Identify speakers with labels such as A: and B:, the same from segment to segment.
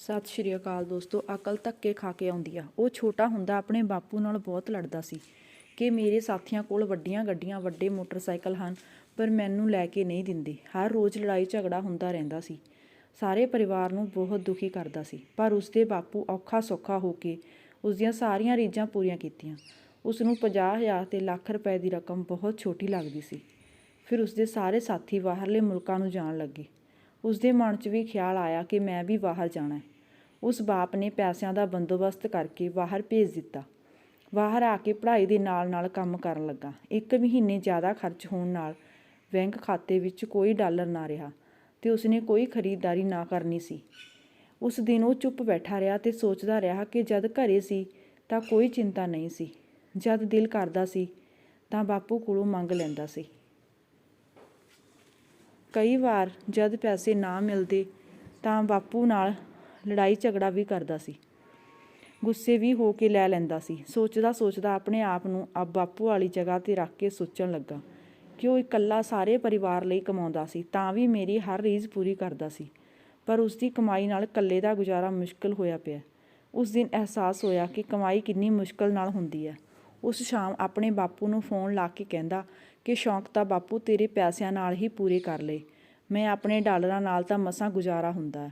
A: ਸਤਿ ਸ਼੍ਰੀ ਅਕਾਲ ਦੋਸਤੋ, ਅਕਲ ਧੱਕੇ ਖਾ ਕੇ ਆਉਂਦੀ ਆ। ਉਹ ਛੋਟਾ ਹੁੰਦਾ, ਆਪਣੇ ਬਾਪੂ ਨਾਲ ਬਹੁਤ ਲੜਦਾ ਸੀ ਕਿ ਮੇਰੇ ਸਾਥੀਆਂ ਕੋਲ ਵੱਡੀਆਂ ਗੱਡੀਆਂ, ਵੱਡੇ ਮੋਟਰਸਾਈਕਲ ਹਨ, ਪਰ ਮੈਨੂੰ ਲੈ ਕੇ ਨਹੀਂ ਦਿੰਦੇ। ਹਰ ਰੋਜ਼ ਲੜਾਈ ਝਗੜਾ ਹੁੰਦਾ ਰਹਿੰਦਾ ਸੀ। ਸਾਰੇ ਪਰਿਵਾਰ ਨੂੰ ਬਹੁਤ ਦੁਖੀ ਕਰਦਾ ਸੀ, ਪਰ ਉਸਦੇ ਬਾਪੂ ਔਖਾ ਸੌਖਾ ਹੋ ਕੇ ਉਸ ਦੀਆਂ ਸਾਰੀਆਂ ਰੀਝਾਂ ਪੂਰੀਆਂ ਕੀਤੀਆਂ। ਉਸ ਨੂੰ 50000 ਤੇ ਲੱਖ ਰੁਪਏ ਦੀ ਰਕਮ ਬਹੁਤ ਛੋਟੀ ਲੱਗਦੀ ਸੀ। ਫਿਰ ਉਸਦੇ ਸਾਰੇ ਸਾਥੀ ਬਾਹਰਲੇ ਮੁਲਕਾਂ ਨੂੰ ਜਾਣ ਲੱਗੇ। ਉਸਦੇ ਮਨ 'ਚ ਵੀ ਖਿਆਲ ਆਇਆ ਕਿ ਮੈਂ ਵੀ ਬਾਹਰ ਜਾਣਾ ਹੈ। ਉਸ ਬਾਪ ਨੇ ਪੈਸਿਆਂ ਦਾ ਬੰਦੋਬਸਤ ਕਰਕੇ ਬਾਹਰ ਭੇਜ ਦਿੱਤਾ। ਬਾਹਰ ਆ ਕੇ ਪੜ੍ਹਾਈ ਦੇ ਨਾਲ-ਨਾਲ ਕੰਮ ਕਰਨ ਲੱਗਾ। ਇੱਕ ਮਹੀਨੇ ਜ਼ਿਆਦਾ ਖਰਚ ਹੋਣ ਨਾਲ ਬੈਂਕ ਖਾਤੇ ਵਿੱਚ ਕੋਈ ਡਾਲਰ ਨਾ ਰਿਹਾ ਤੇ ਉਸਨੇ ਕੋਈ ਖਰੀਦਦਾਰੀ ਨਾ ਕਰਨੀ ਸੀ। ਉਸ ਦਿਨ ਉਹ ਚੁੱਪ ਬੈਠਾ ਰਿਹਾ ਤੇ ਸੋਚਦਾ ਰਿਹਾ ਕਿ ਜਦ ਘਰੇ ਸੀ ਤਾਂ ਕੋਈ ਚਿੰਤਾ ਨਹੀਂ ਸੀ। ਜਦ ਦਿਲ ਕਰਦਾ ਸੀ ਤਾਂ ਬਾਪੂ ਕੋਲੋਂ ਮੰਗ ਲੈਂਦਾ ਸੀ। ਕਈ ਵਾਰ ਜਦ ਪੈਸੇ ਨਾ ਮਿਲਦੇ ਤਾਂ ਬਾਪੂ ਨਾਲ ਲੜਾਈ ਝਗੜਾ ਵੀ ਕਰਦਾ ਸੀ। ਗੁੱਸੇ ਵੀ ਹੋ ਕੇ ਲੈ ਲੈਂਦਾ ਸੀ। ਸੋਚਦਾ ਸੋਚਦਾ ਆਪਣੇ ਆਪ ਨੂੰ ਆ ਬਾਪੂ ਵਾਲੀ ਜਗ੍ਹਾ ਤੇ ਰੱਖ ਕੇ ਸੋਚਣ ਲੱਗਾ ਕਿ ਉਹ ਇਕੱਲਾ ਸਾਰੇ ਪਰਿਵਾਰ ਲਈ ਕਮਾਉਂਦਾ ਸੀ? ਤਾਂ ਵੀ ਮੇਰੀ ਹਰ ਰੀਜ਼ ਪੂਰੀ ਕਰਦਾ ਸੀ। ਪਰ ਉਸ ਦੀ ਕਮਾਈ ਨਾਲ ਇਕੱਲੇ ਦਾ ਗੁਜ਼ਾਰਾ ਮੁਸ਼ਕਲ ਹੋਇਆ ਪਿਆ। ਉਸ ਦਿਨ ਅਹਿਸਾਸ ਹੋਇਆ ਕਿ ਕਮਾਈ ਕਿੰਨੀ ਮੁਸ਼ਕਲ ਨਾਲ ਹੁੰਦੀ ਹੈ। ਉਸ ਸ਼ਾਮ ਆਪਣੇ ਬਾਪੂ ਨੂੰ ਫੋਨ ਲਾ ਕੇ ਕਹਿੰਦਾ ਕਿ ਸ਼ੌਂਕ ਤਾਂ ਬਾਪੂ ਤੇਰੇ ਪੈਸਿਆਂ ਨਾਲ ਹੀ ਪੂਰੇ ਕਰ ਲਏ ਮੈਂ ਆਪਣੇ ਡਾਲਰਾਂ ਨਾਲ ਤਾਂ ਮਸਾਂ ਗੁਜ਼ਾਰਾ ਹੁੰਦਾ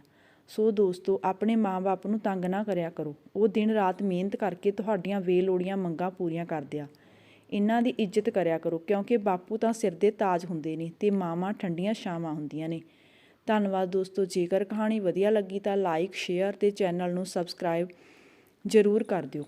A: ਸੋ ਦੋਸਤੋ, ਆਪਣੇ ਮਾਂ-ਬਾਪ ਨੂੰ ਤੰਗ ਨਾ ਕਰਿਆ ਕਰੋ। ਉਹ ਦਿਨ ਰਾਤ ਮਿਹਨਤ ਕਰਕੇ ਤੁਹਾਡੀਆਂ ਵੇਲੋੜੀਆਂ ਮੰਗਾਂ ਪੂਰੀਆਂ ਕਰਦੇ ਆ ਇਹਨਾਂ ਦੀ ਇੱਜ਼ਤ ਕਰਿਆ ਕਰੋ, ਕਿਉਂਕਿ ਬਾਪੂ ਤਾਂ ਸਿਰ ਦੇ ਤਾਜ ਹੁੰਦੇ ਨੇ ਤੇ ਮਾਵਾਂ ਠੰਡੀਆਂ ਛਾਵਾਂ ਹੁੰਦੀਆਂ ਨੇ। ਧੰਨਵਾਦ ਦੋਸਤੋ, ਜੇਕਰ ਕਹਾਣੀ ਵਧੀਆ ਲੱਗੀ ਤਾਂ ਲਾਈਕ ਸ਼ੇਅਰ ਤੇ ਚੈਨਲ ਨੂੰ ਸਬਸਕ੍ਰਾਈਬ ਜ਼ਰੂਰ ਕਰ ਦਿਓ।